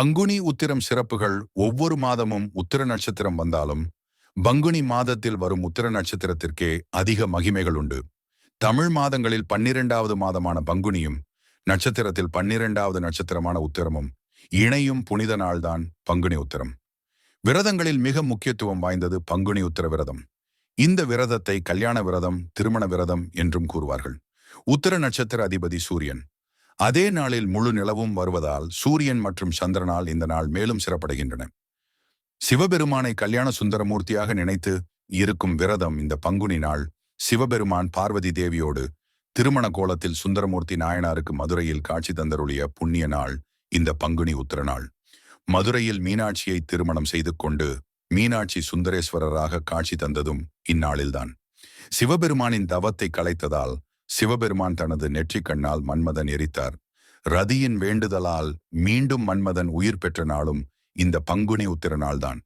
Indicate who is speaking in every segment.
Speaker 1: பங்குனி உத்திரம் சிறப்புகள் ஒவ்வொரு மாதமும் உத்திர நட்சத்திரம் வந்தாலும் பங்குனி மாதத்தில் வரும் உத்திர நட்சத்திரத்திற்கே அதிக மகிமைகள் உண்டு. தமிழ் மாதங்களில் பன்னிரெண்டாவது மாதமான பங்குனியும் நட்சத்திரத்தில் பன்னிரெண்டாவது நட்சத்திரமான உத்திரமும் இணையும் புனித நாள்தான் பங்குனி உத்திரம். விரதங்களில் மிக முக்கியத்துவம் வாய்ந்தது பங்குனி உத்திர விரதம். இந்த விரதத்தை கல்யாண விரதம் திருமண விரதம் என்றும் கூறுவார்கள். உத்திர நட்சத்திர அதிபதி சூரியன் அதே நாளில் முழு நிலவும் வருவதால் சூரியன் மற்றும் சந்திரனால் இந்த நாள் மேலும் சிறப்படைகின்றன. சிவபெருமானை கல்யாண சுந்தரமூர்த்தியாக நினைத்து இருக்கும் விரதம் இந்த பங்குனி நாள் சிவபெருமான் பார்வதி தேவியோடு திருமண கோலத்தில் சுந்தரமூர்த்தி நாயனாருக்கு மதுரையில் காட்சி தந்தருளிய புண்ணிய நாள் இந்த பங்குனி உத்திர நாள். மதுரையில் மீனாட்சியை திருமணம் செய்து கொண்டு மீனாட்சி சுந்தரேஸ்வரராக காட்சி தந்ததும் இந்நாளில்தான். சிவபெருமானின் தவத்தை கலைத்ததால் சிவபெருமான் தனது நெற்றிக் கண்ணால் மன்மதன் எரித்தார். ரதியின் வேண்டுதலால் மீண்டும் மன்மதன் உயிர் பெற்ற நாளும் இந்த பங்குனி உத்திர நாள்தான்.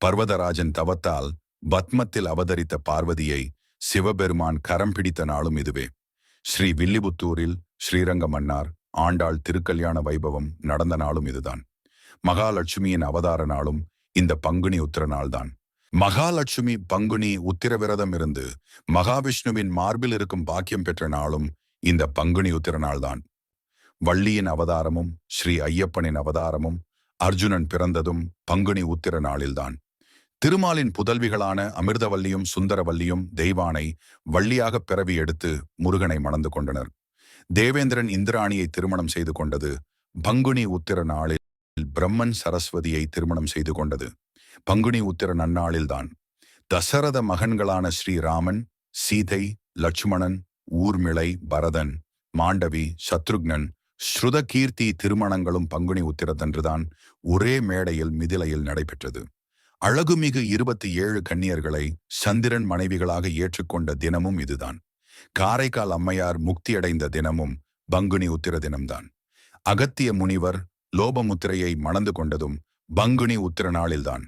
Speaker 1: பர்வதராஜன் தவத்தால் பத்மத்தில் அவதரித்த பார்வதியை சிவபெருமான் கரம் பிடித்த நாளும் இதுவே. ஸ்ரீ வில்லிபுத்தூரில் ஸ்ரீரங்க மன்னார் ஆண்டாள் திருக்கல்யாண வைபவம் நடந்த நாளும் இதுதான். மகாலட்சுமியின் அவதார நாளும் இந்த பங்குனி உத்திர நாள்தான். மகாலட்சுமி பங்குனி உத்திர விரதம் இருந்து மகாவிஷ்ணுவின் மார்பில் இருக்கும் பாக்கியம் பெற்ற நாளும் இந்த பங்குனி உத்திர நாள்தான். வள்ளியின் அவதாரமும் ஸ்ரீ ஐயப்பனின் அவதாரமும் அர்ஜுனன் பிறந்ததும் பங்குனி உத்திர நாளில்தான். திருமாலின் புதல்விகளான அமிர்தவல்லியும் சுந்தரவல்லியும் தெய்வானை வள்ளியாக பிறவி எடுத்து முருகனை மணந்து கொண்டனர். தேவேந்திரன் இந்திராணியை திருமணம் செய்து கொண்டது பங்குனி உத்திர நாளில் பிரம்மன் சரஸ்வதியை திருமணம் செய்து கொண்டது. பங்குனி உத்திர நன்னாளில்தான். தசரத மகன்களான ஸ்ரீராமன் சீதை லட்சுமணன் ஊர்மிளை பரதன் மாண்டவி சத்ருக்னன் ஸ்ருதகீர்த்தி திருமணங்களும் பங்குனி உத்திரத்தன்றுதான் ஒரே மேடையில் மிதிலையில் நடைபெற்றது. அழகுமிகு இருபத்தி ஏழு கன்னியர்களை சந்திரன் மனைவிகளாக ஏற்றுக்கொண்ட தினமும் இதுதான். காரைக்கால் அம்மையார் முக்தியடைந்த தினமும் பங்குனி உத்திர தினம்தான். அகத்திய முனிவர் லோபமுத்திரையை மணந்து கொண்டதும் பங்குனி உத்திர நாளில்தான்.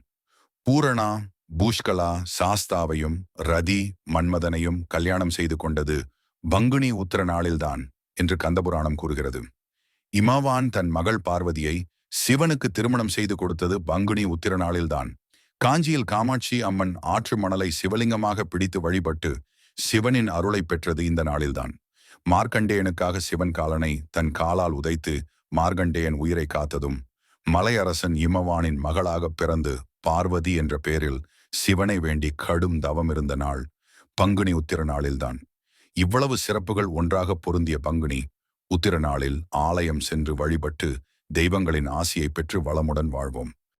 Speaker 1: பூரணா பூஷ்கலா சாஸ்தாவையும் ரதி மன்மதனையும் கல்யாணம் செய்து கொண்டது பங்குனி உத்திர நாளில்தான் என்று கந்தபுராணம் கூறுகிறது. இமாவான் தன் மகள் பார்வதியை சிவனுக்கு திருமணம் செய்து கொடுத்தது பங்குனி உத்திர நாளில்தான். காஞ்சியில் காமாட்சி அம்மன் ஆற்று மணலை சிவலிங்கமாக பிடித்து வழிபட்டு சிவனின் அருளை பெற்றது இந்த நாளில்தான். மார்க்கண்டேயனுக்காக சிவன் காலனை தன் காலால் உதைத்து மார்கண்டேயன் உயிரை காத்ததும் மலையரசன் இமவானின் மகளாக பிறந்து பார்வதி என்ற பெயரில் சிவனை வேண்டி கடும் தவம் இருந்த நாள் பங்குனி உத்திர நாளில்தான். இவ்வளவு சிறப்புகள் ஒன்றாக பொருந்திய பங்குனி உத்திர நாளில் ஆலயம் சென்று வழிபட்டு தெய்வங்களின் ஆசியை பெற்று வளமுடன் வாழ்வோம்.